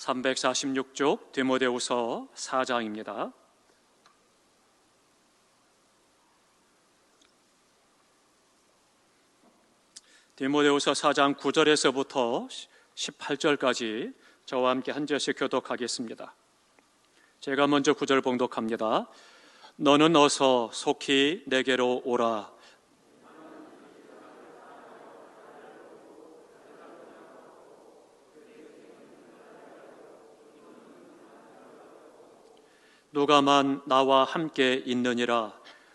346쪽 디모데후서 4장입니다. 디모데후서 4장 9절에서부터 18절까지 저와 함께 한 절씩 교독하겠습니다. 제가 먼저 9절 봉독합니다. 너는 어서 속히 내게로 오라. 누가만 나와 함께 있느니라.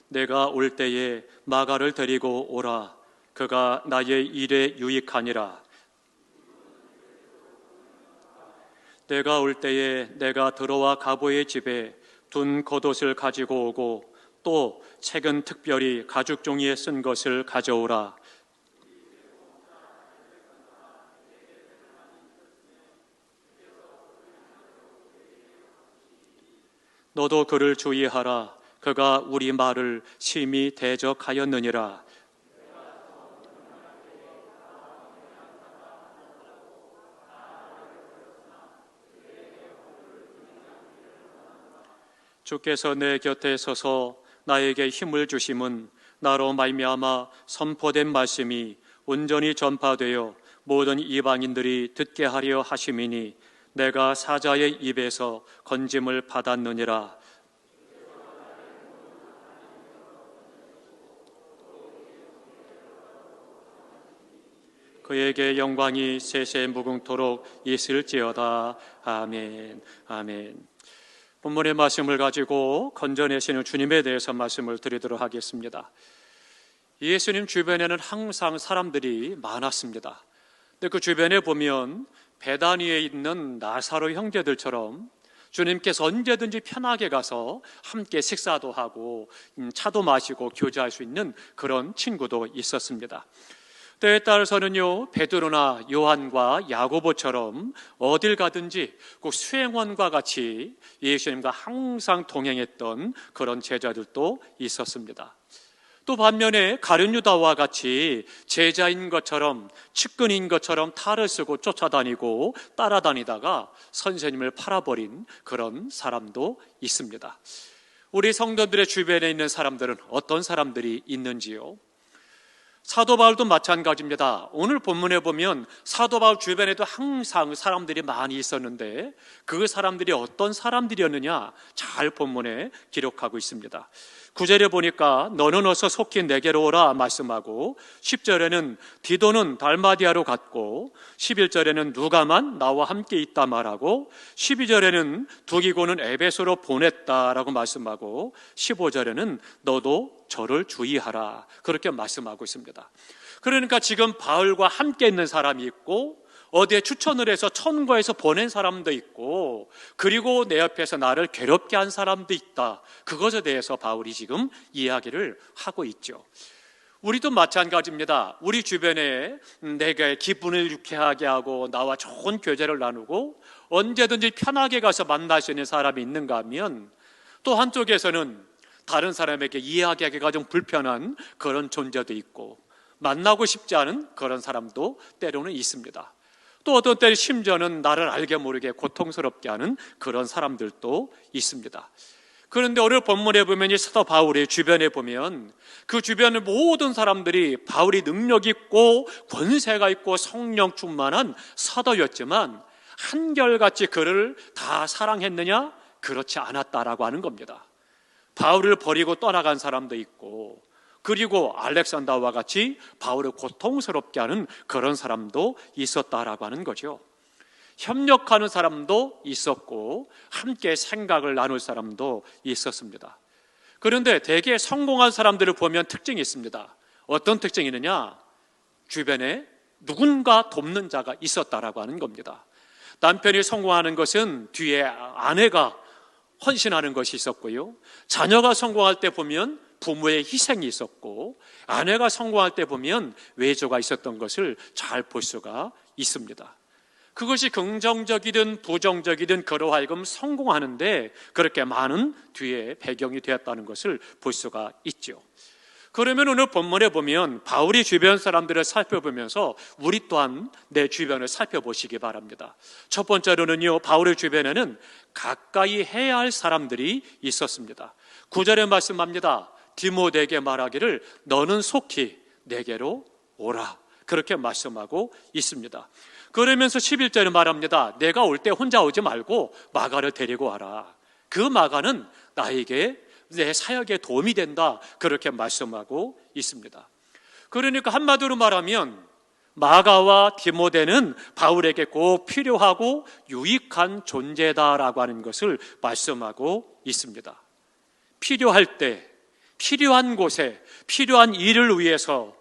내가 올 때에 마가를 데리고 오라. 그가 나의 일에 유익하니라. 내가 올 때에 내가 들어와 가보의 집에 둔 겉옷을 가지고 오고 또 책은 특별히 가죽 종이에 쓴 것을 가져오라 너도 그를 주의하라. 그가 우리 말을 심히 대적하였느니라. 주께서 내 곁에 서서 나에게 힘을 주심은 나로 말미암아 선포된 말씀이 온전히 전파되어 모든 이방인들이 듣게 하려 하심이니 내가 사자의 입에서 건짐을 받았느니라. 그에게 영광이 세세 무궁토록 있을지어다. 아멘. 아멘. 본문의 말씀을 가지고 건져내시는 주님에 대해서 말씀을 드리도록 하겠습니다. 예수님 주변에는 항상 사람들이 많았습니다. 근데 그 주변에 보면 베다니에 있는 나사로 형제들처럼 주님께서 언제든지 편하게 가서 함께 식사도 하고 음, 차도 마시고 교제할 수 있는 그런 친구도 있었습니다. 때에 따라서는요, 베드로나 요한과 야고보처럼 어딜 가든지 꼭 수행원과 같이 예수님과 항상 동행했던 그런 제자들도 있었습니다. 또 반면에 가룟 유다와 같이 제자인 것처럼 측근인 것처럼 탈을 쓰고 쫓아다니고 따라다니다가 선생님을 팔아버린 그런 사람도 있습니다. 우리 성도들의 주변에 있는 사람들은 어떤 사람들이 있는지요? 사도 바울도 마찬가지입니다. 오늘 본문에 보면 사도 바울 주변에도 항상 사람들이 많이 있었는데 그 사람들이 어떤 사람들이었느냐 잘 본문에 기록하고 있습니다. 9절에 보니까 너는 어서 속히 내게로 오라 말씀하고 10절에는 디도는 달마디아로 갔고 11절에는 누가만 나와 함께 있다 말하고 12절에는 두기고는 에베소로 보냈다라고 말씀하고 15절에는 너도 저를 주의하라 그렇게 말씀하고 있습니다. 그러니까 지금 바울과 함께 있는 사람이 있고 어디에 추천을 해서 천거에서 보낸 사람도 있고 그리고 내 옆에서 나를 괴롭게 한 사람도 있다. 그것에 대해서 바울이 지금 이야기를 하고 있죠. 우리도 마찬가지입니다. 우리 주변에 내게 기분을 유쾌하게 하고 나와 좋은 교제를 나누고 언제든지 편하게 가서 만날 수 있는 사람이 있는가 하면 또 한쪽에서는 다른 사람에게 이야기하기가 좀 불편한 그런 존재도 있고 만나고 싶지 않은 그런 사람도 때로는 있습니다. 또 어떤 때는 심지어는 나를 알게 모르게 고통스럽게 하는 그런 사람들도 있습니다. 그런데 오늘 본문에 보면 이 사도 바울의 주변에 보면 그 주변의 모든 사람들이 바울이 능력 있고 권세가 있고 성령 충만한 사도였지만 한결같이 그를 다 사랑했느냐? 그렇지 않았다라고 하는 겁니다. 바울을 버리고 떠나간 사람도 있고 그리고 알렉산더와 같이 바울을 고통스럽게 하는 그런 사람도 있었다라고 하는 거죠. 협력하는 사람도 있었고 함께 생각을 나눌 사람도 있었습니다. 그런데 대개 성공한 사람들을 보면 특징이 있습니다. 어떤 특징이 있느냐? 주변에 누군가 돕는 자가 있었다라고 하는 겁니다. 남편이 성공하는 것은 뒤에 아내가 헌신하는 것이 있었고요. 자녀가 성공할 때 보면 부모의 희생이 있었고 아내가 성공할 때 보면 외조가 있었던 것을 잘 볼 수가 있습니다. 그것이 긍정적이든 부정적이든 그로 하여금 성공하는데 그렇게 많은 뒤에 배경이 되었다는 것을 볼 수가 있죠. 그러면 오늘 본문에 보면 바울이 주변 사람들을 살펴보면서 우리 또한 내 주변을 살펴보시기 바랍니다. 첫 번째로는요, 바울의 주변에는 가까이 해야 할 사람들이 있었습니다. 구절에 말씀합니다. 디모데에게 말하기를 너는 속히 내게로 오라. 그렇게 말씀하고 있습니다. 그러면서 11절에 말합니다. 내가 올 때 혼자 오지 말고 마가를 데리고 와라. 그 마가는 나에게 내 사역에 도움이 된다. 그렇게 말씀하고 있습니다. 그러니까 한마디로 말하면 마가와 디모데는 바울에게 꼭 필요하고 유익한 존재다라고 하는 것을 말씀하고 있습니다. 필요할 때, 필요한 곳에, 필요한 일을 위해서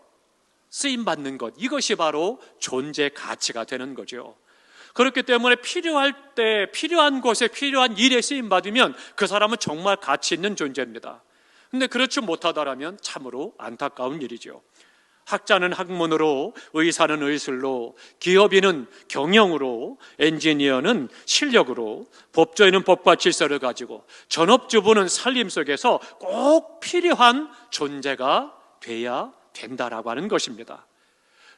쓰임 받는 것 이것이 바로 존재 가치가 되는 거죠. 그렇기 때문에 필요할 때 필요한 곳에 필요한 일에 쓰임 받으면 그 사람은 정말 가치 있는 존재입니다. 근데 그렇지 못하다라면 참으로 안타까운 일이죠. 학자는 학문으로, 의사는 의술로, 기업인은 경영으로, 엔지니어는 실력으로, 법조인은 법과 질서를 가지고, 전업주부는 살림 속에서 꼭 필요한 존재가 돼야 된다라고 하는 것입니다.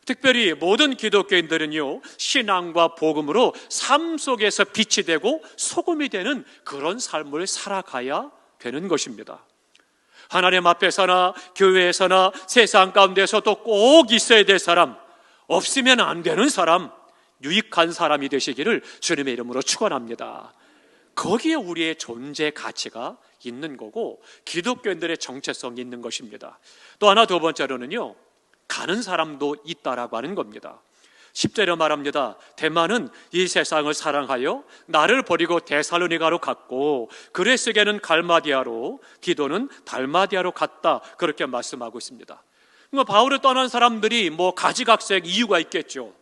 특별히 모든 기독교인들은요, 신앙과 복음으로 삶 속에서 빛이 되고 소금이 되는 그런 삶을 살아가야 되는 것입니다. 하나님 앞에 서나 교회에 서나 세상 가운데서도 꼭 있어야 될 사람, 없으면 안 되는 사람, 유익한 사람이 되시기를 주님의 이름으로 축원합니다. 거기에 우리의 존재 가치가 있는 거고 기독교인들의 정체성이 있는 것입니다. 또 하나 두 번째로는요. 가는 사람도 있다라고 하는 겁니다. 10절에 말합니다. 대만은 이 세상을 사랑하여 나를 버리고 데살로니가로 갔고 그레스게는 갈마디아로 디도는 달마디아로 갔다 그렇게 말씀하고 있습니다. 뭐 바울을 떠난 사람들이 뭐 가지각색 이유가 있겠죠.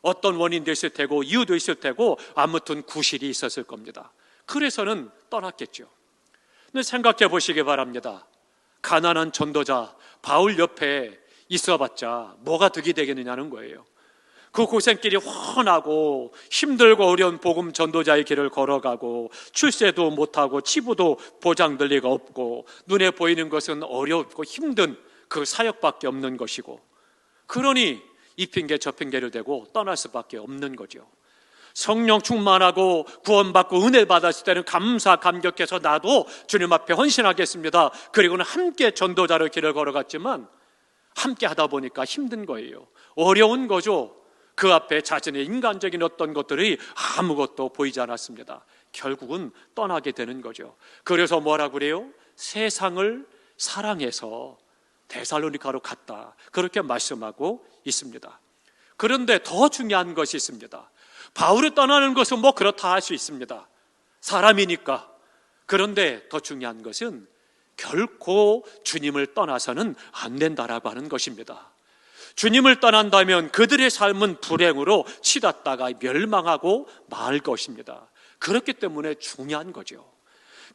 어떤 원인도 있을 테고 이유도 있을 테고 아무튼 구실이 있었을 겁니다. 그래서는 떠났겠죠. 생각해 보시기 바랍니다. 가난한 전도자 바울 옆에 있어봤자 뭐가 득이 되겠느냐는 거예요. 그 고생길이 훤하고 힘들고 어려운 복음 전도자의 길을 걸어가고 출세도 못하고 치부도 보장될 리가 없고 눈에 보이는 것은 어렵고 힘든 그 사역밖에 없는 것이고 그러니 이 핑계 저 핑계를 대고 떠날 수밖에 없는 거죠. 성령 충만하고 구원받고 은혜 받았을 때는 감사 감격해서 나도 주님 앞에 헌신하겠습니다. 그리고는 함께 전도자로 길을 걸어갔지만 함께 하다 보니까 힘든 거예요. 어려운 거죠. 그 앞에 자신의 인간적인 어떤 것들이 아무것도 보이지 않았습니다. 결국은 떠나게 되는 거죠. 그래서 뭐라 그래요? 세상을 사랑해서 데살로니카로 갔다. 그렇게 말씀하고 있습니다. 그런데 더 중요한 것이 있습니다. 바울이 떠나는 것은 뭐 그렇다 할 수 있습니다. 사람이니까. 그런데 더 중요한 것은 결코 주님을 떠나서는 안 된다라고 하는 것입니다. 주님을 떠난다면 그들의 삶은 불행으로 치닫다가 멸망하고 말 것입니다. 그렇기 때문에 중요한 거죠.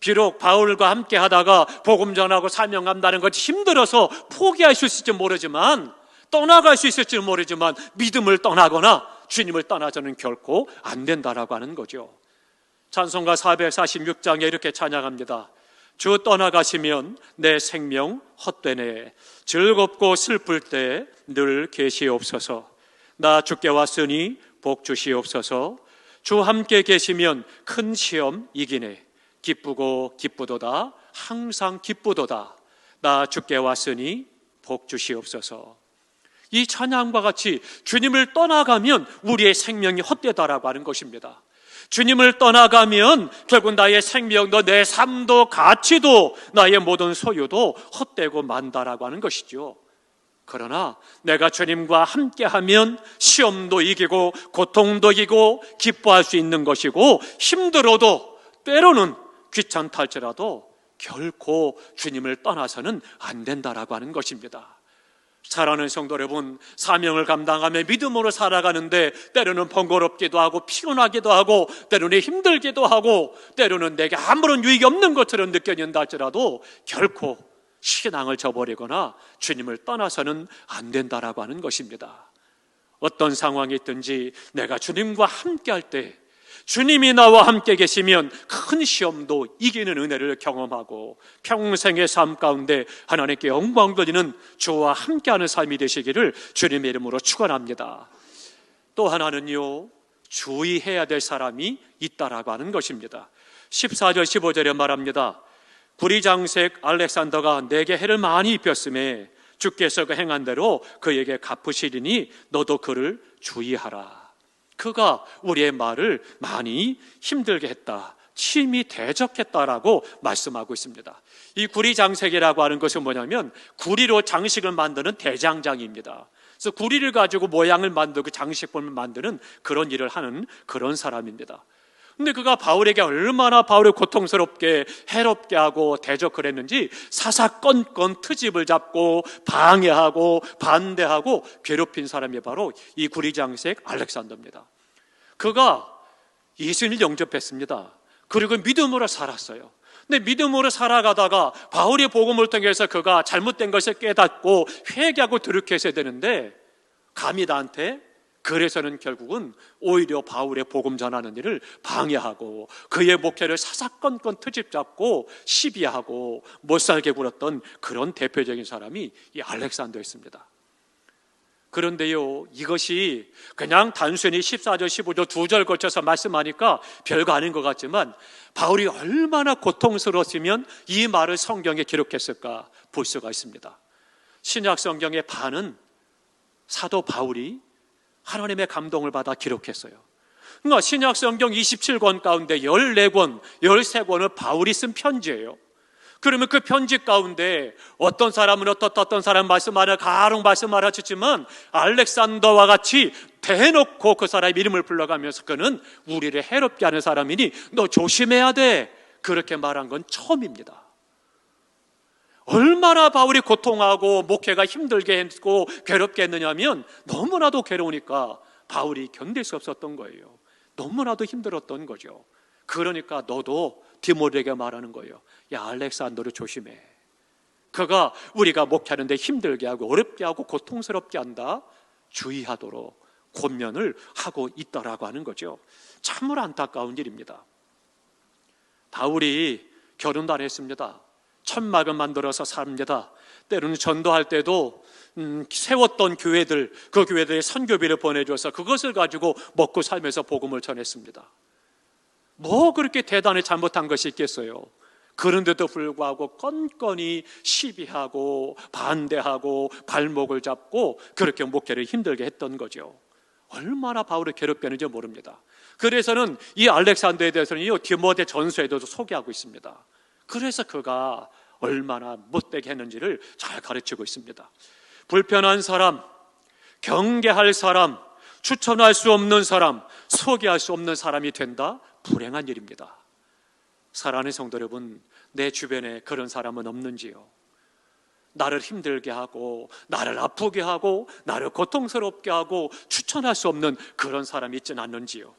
비록 바울과 함께 하다가 복음 전하고 사명한다는 것이 힘들어서 포기할 수 있을지 모르지만 떠나갈 수 있을지 모르지만 믿음을 떠나거나 주님을 떠나서는 결코 안 된다라고 하는 거죠. 찬송가 446장에 이렇게 찬양합니다. 주 떠나가시면 내 생명 헛되네. 즐겁고 슬플 때 늘 계시옵소서. 나 주께 왔으니 복 주시옵소서. 주 함께 계시면 큰 시험 이기네. 기쁘고 기쁘도다. 항상 기쁘도다. 나 주께 왔으니 복 주시옵소서. 이 찬양과 같이 주님을 떠나가면 우리의 생명이 헛되다라고 하는 것입니다. 주님을 떠나가면 결국 나의 생명도 내 삶도 가치도 나의 모든 소유도 헛되고 만다라고 하는 것이죠. 그러나 내가 주님과 함께하면 시험도 이기고 고통도 이기고 기뻐할 수 있는 것이고 힘들어도 때로는 귀찮다 할지라도 결코 주님을 떠나서는 안 된다라고 하는 것입니다. 사랑하는 성도 여러분, 사명을 감당하며 믿음으로 살아가는데 때로는 번거롭기도 하고 피곤하기도 하고 때로는 힘들기도 하고 때로는 내게 아무런 유익이 없는 것처럼 느껴진다 할지라도 결코 신앙을 저버리거나 주님을 떠나서는 안 된다라고 하는 것입니다. 어떤 상황이 있든지 내가 주님과 함께 할 때 주님이 나와 함께 계시면 큰 시험도 이기는 은혜를 경험하고 평생의 삶 가운데 하나님께 영광 돌리는 주와 함께하는 삶이 되시기를 주님의 이름으로 축원합니다. 또 하나는요. 주의해야 될 사람이 있다라고 하는 것입니다. 14절 15절에 말합니다. 구리장색 알렉산더가 내게 해를 많이 입혔음에 주께서 그 행한 대로 그에게 갚으시리니 너도 그를 주의하라. 그가 우리의 말을 많이 힘들게 했다. 침이 대적했다라고 말씀하고 있습니다. 이 구리장색이라고 하는 것은 뭐냐면 구리로 장식을 만드는 대장장입니다. 그래서 구리를 가지고 모양을 만들고 장식품을 만드는 그런 일을 하는 그런 사람입니다. 근데 그가 바울에게 얼마나 바울을 고통스럽게 해롭게 하고 대적을 했는지 사사건건 트집을 잡고 방해하고 반대하고 괴롭힌 사람이 바로 이 구리장색 알렉산더입니다. 그가 예수님을 영접했습니다. 그리고 믿음으로 살았어요. 근데 믿음으로 살아가다가 바울의 복음을 통해서 그가 잘못된 것을 깨닫고 회개하고 들룩해서야 되는데 감히 나한테 그래서는 결국은 오히려 바울의 복음 전하는 일을 방해하고 그의 목회를 사사건건 트집 잡고 시비하고 못살게 굴었던 그런 대표적인 사람이 이 알렉산더였습니다. 그런데요, 이것이 그냥 단순히 14절, 15절 두절 거쳐서 말씀하니까 별거 아닌 것 같지만 바울이 얼마나 고통스러웠으면 이 말을 성경에 기록했을까 볼 수가 있습니다. 신약 성경의 반은 사도 바울이 하나님의 감동을 받아 기록했어요. 그러니까 신약 성경 27권 가운데 14권, 13권을 바울이 쓴 편지예요. 그러면 그 편지 가운데 어떤 사람은 어떻다 어떤 사람 말씀하려 가롱 말씀하려 했지만 알렉산더와 같이 대놓고 그 사람의 이름을 불러가면서 그는 우리를 해롭게 하는 사람이니 너 조심해야 돼. 그렇게 말한 건 처음입니다. 얼마나 바울이 고통하고 목회가 힘들게 했고 괴롭게 했느냐면 너무나도 괴로우니까 바울이 견딜 수 없었던 거예요. 너무나도 힘들었던 거죠. 그러니까 너도 디모데에게 말하는 거예요. 야, 알렉산더를 조심해. 그가 우리가 목회하는데 힘들게 하고 어렵게 하고 고통스럽게 한다. 주의하도록 권면을 하고 있다라고 하는 거죠. 참으로 안타까운 일입니다. 바울이 결혼도 안 했습니다. 천막을 만들어서 삽니다. 때로는 전도할 때도 음, 세웠던 교회들, 그 교회들의 선교비를 보내줘서 그것을 가지고 먹고 살면서 복음을 전했습니다. 뭐 그렇게 대단히 잘못한 것이 있겠어요? 그런데도 불구하고 건건이 시비하고 반대하고 발목을 잡고 그렇게 목회를 힘들게 했던 거죠. 얼마나 바울을 괴롭혔는지 모릅니다. 그래서는 이 알렉산더에 대해서는 이 디모데 전서에도 소개하고 있습니다. 그래서 그가 얼마나 못되게 했는지를 잘 가르치고 있습니다. 불편한 사람, 경계할 사람, 추천할 수 없는 사람, 소개할 수 없는 사람이 된다? 불행한 일입니다. 사랑하는 성도 여러분, 내 주변에 그런 사람은 없는지요? 나를 힘들게 하고, 나를 아프게 하고, 나를 고통스럽게 하고, 추천할 수 없는 그런 사람이 있지는 않는지요?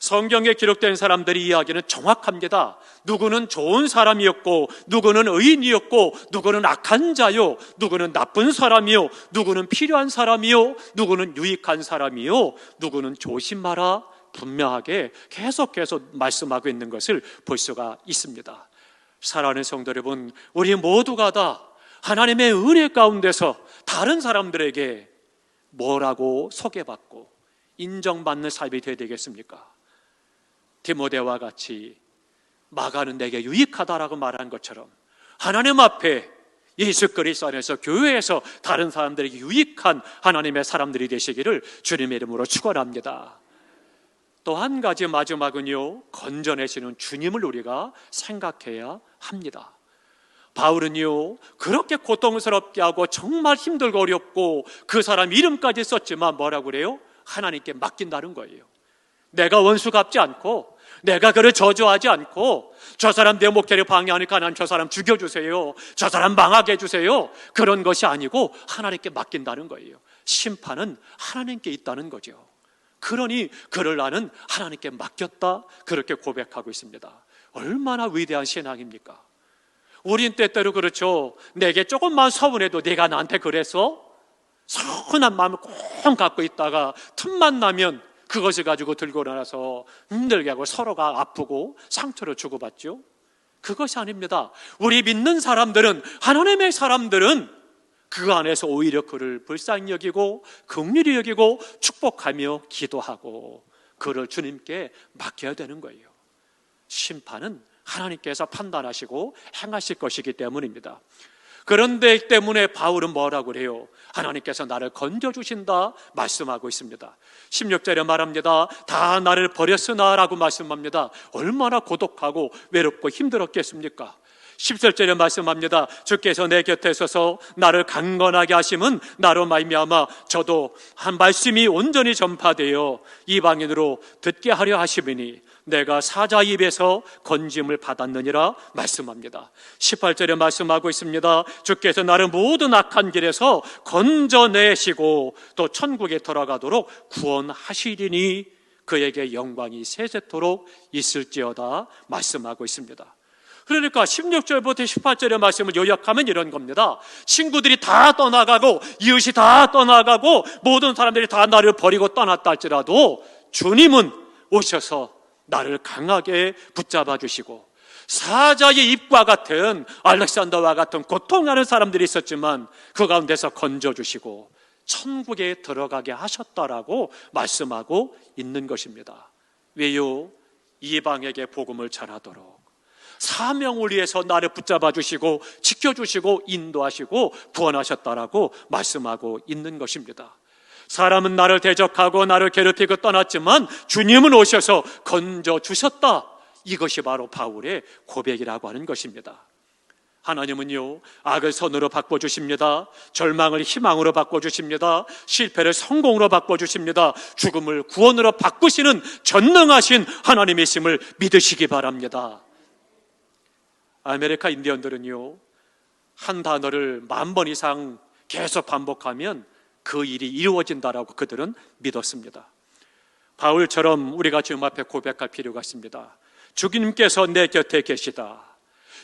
성경에 기록된 사람들의 이야기는 정확합니다. 누구는 좋은 사람이었고, 누구는 의인이었고, 누구는 악한 자요, 누구는 나쁜 사람이요, 누구는 필요한 사람이요, 누구는 유익한 사람이요, 누구는 조심하라, 분명하게 계속해서 말씀하고 있는 것을 볼 수가 있습니다. 사랑하는 성도 여러분, 우리 모두가 다 하나님의 은혜 가운데서 다른 사람들에게 뭐라고 소개받고 인정받는 삶이 되어야 되겠습니까? 디모데와 같이 마가는 내게 유익하다라고 말한 것처럼 하나님 앞에 예수 그리스도 안에서 교회에서 다른 사람들에게 유익한 하나님의 사람들이 되시기를 주님의 이름으로 축원합니다. 또 한 가지 마지막은요 건져내시는 주님을 우리가 생각해야 합니다. 바울은요 그렇게 고통스럽게 하고 정말 힘들고 어렵고 그 사람 이름까지 썼지만 뭐라고 그래요? 하나님께 맡긴다는 거예요. 내가 원수 갚지 않고 내가 그를 저주하지 않고 저 사람 내 목회를 방해하니까 난저 사람 죽여주세요. 저 사람 망하게 해주세요. 그런 것이 아니고 하나님께 맡긴다는 거예요. 심판은 하나님께 있다는 거죠. 그러니 그를 나는 하나님께 맡겼다. 그렇게 고백하고 있습니다. 얼마나 위대한 신앙입니까? 우린 때때로 그렇죠. 내게 조금만 서운해도 내가 나한테 그래서 서운한 마음을 꼭 갖고 있다가 틈만 나면 그것을 가지고 들고 나서 힘들게 하고 서로가 아프고 상처를 주고받죠. 그것이 아닙니다. 우리 믿는 사람들은 하나님의 사람들은 그 안에서 오히려 그를 불쌍히 여기고 긍휼히 여기고 축복하며 기도하고 그를 주님께 맡겨야 되는 거예요. 심판은 하나님께서 판단하시고 행하실 것이기 때문입니다. 그런데 때문에 바울은 뭐라고 그래요? 하나님께서 나를 건져주신다 말씀하고 있습니다. 16절에 말합니다. 다 나를 버렸으나 라고 말씀합니다. 얼마나 고독하고 외롭고 힘들었겠습니까? 17절에 말씀합니다. 주께서 내 곁에 서서 나를 강건하게 하심은 나로 말미암아 저도 한 말씀이 온전히 전파되어 이방인으로 듣게 하려 하심이니 내가 사자 입에서 건짐을 받았느니라 말씀합니다. 18절에 말씀하고 있습니다. 주께서 나를 모든 악한 길에서 건져내시고 또 천국에 돌아가도록 구원하시리니 그에게 영광이 세세토록 있을지어다 말씀하고 있습니다. 그러니까 16절부터 18절의 말씀을 요약하면 이런 겁니다. 친구들이 다 떠나가고 이웃이 다 떠나가고 모든 사람들이 다 나를 버리고 떠났다 할지라도 주님은 오셔서 나를 강하게 붙잡아 주시고 사자의 입과 같은 알렉산더와 같은 고통하는 사람들이 있었지만 그 가운데서 건져 주시고 천국에 들어가게 하셨다라고 말씀하고 있는 것입니다. 왜요? 이방에게 복음을 전하도록 사명을 위해서 나를 붙잡아 주시고 지켜 주시고 인도하시고 구원하셨다라고 말씀하고 있는 것입니다. 사람은 나를 대적하고 나를 괴롭히고 떠났지만 주님은 오셔서 건져 주셨다. 이것이 바로 바울의 고백이라고 하는 것입니다. 하나님은요, 악을 선으로 바꿔주십니다. 절망을 희망으로 바꿔주십니다. 실패를 성공으로 바꿔주십니다. 죽음을 구원으로 바꾸시는 전능하신 하나님이심을 믿으시기 바랍니다. 아메리카 인디언들은요, 한 단어를 만 번 이상 계속 반복하면 그 일이 이루어진다라고 그들은 믿었습니다. 바울처럼 우리가 주님 앞에 고백할 필요가 있습니다. 주님께서 내 곁에 계시다.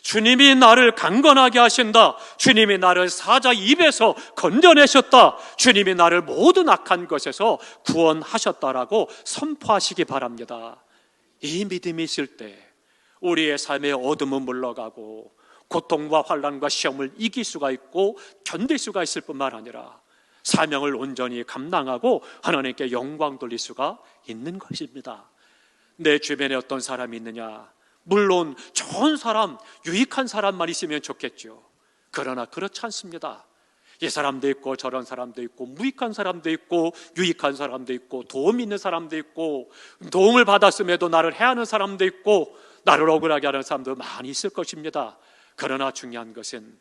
주님이 나를 강건하게 하신다. 주님이 나를 사자 입에서 건져내셨다. 주님이 나를 모든 악한 것에서 구원하셨다라고 선포하시기 바랍니다. 이 믿음이 있을 때 우리의 삶의 어둠은 물러가고 고통과 환란과 시험을 이길 수가 있고 견딜 수가 있을 뿐만 아니라 사명을 온전히 감당하고 하나님께 영광 돌릴 수가 있는 것입니다. 내 주변에 어떤 사람이 있느냐? 물론 좋은 사람, 유익한 사람만 있으면 좋겠죠. 그러나 그렇지 않습니다. 이 사람도 있고 저런 사람도 있고 무익한 사람도 있고 유익한 사람도 있고 도움 있는 사람도 있고 도움을 받았음에도 나를 해하는 사람도 있고 나를 억울하게 하는 사람도 많이 있을 것입니다. 그러나 중요한 것은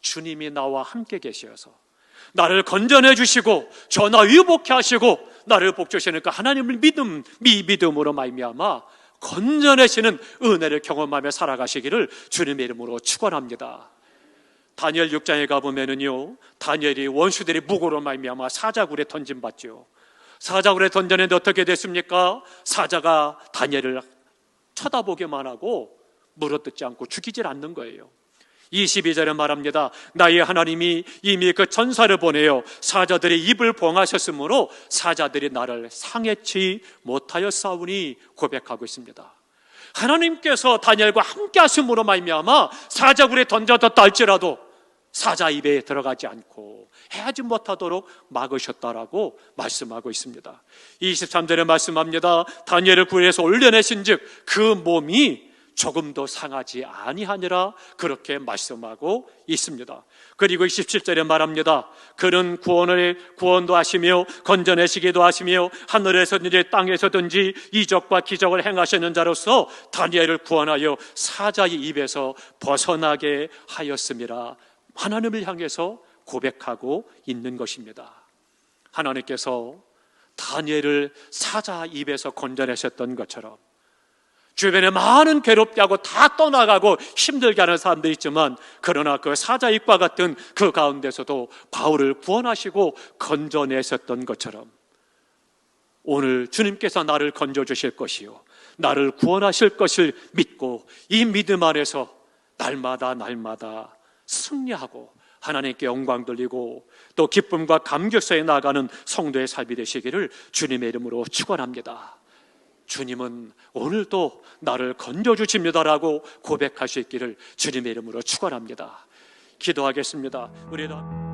주님이 나와 함께 계셔서 나를 건전해 주시고 저나 의복해 하시고 나를 복주시니까 하나님을 믿음 미 믿음으로 말미암아 건전해지는 은혜를 경험하며 살아가시기를 주님의 이름으로 축원합니다. 다니엘 6장에 가 보면은요. 다니엘이 원수들이 무고로 말미암아 사자굴에 던진 받죠. 사자굴에 던졌는데 어떻게 됐습니까? 사자가 다니엘을 쳐다보기만 하고 물어뜯지 않고 죽이질 않는 거예요. 22절에 말합니다. 나의 하나님이 이미 그 전사를 보내어 사자들의 입을 봉하셨으므로 사자들이 나를 상해치 못하여 싸우니 고백하고 있습니다. 하나님께서 다니엘과 함께 하심으로 말미암아 사자굴에 던져졌다 할지라도 사자 입에 들어가지 않고 해하지 못하도록 막으셨다라고 말씀하고 있습니다. 23절에 말씀합니다. 다니엘을 구해서 올려내신 즉 그 몸이 조금도 상하지 아니하니라 그렇게 말씀하고 있습니다. 그리고 27절에 말합니다. 그는 구원을 구원도 하시며 건져내시기도 하시며 하늘에서든지 땅에서든지 이적과 기적을 행하시는 자로서 다니엘을 구원하여 사자의 입에서 벗어나게 하였습니다. 하나님을 향해서 고백하고 있는 것입니다. 하나님께서 다니엘을 사자 입에서 건져내셨던 것처럼 주변에 많은 괴롭게 하고 다 떠나가고 힘들게 하는 사람도 있지만 그러나 그 사자 입과 같은 그 가운데서도 바울을 구원하시고 건져내셨던 것처럼 오늘 주님께서 나를 건져주실 것이요. 나를 구원하실 것을 믿고 이 믿음 안에서 날마다 날마다 승리하고 하나님께 영광 돌리고 또 기쁨과 감격사에 나가는 성도의 삶이 되시기를 주님의 이름으로 축원합니다. 주님은 오늘도 나를 건져 주십니다라고 고백할 수 있기를 주님의 이름으로 축원합니다. 기도하겠습니다. 우리 다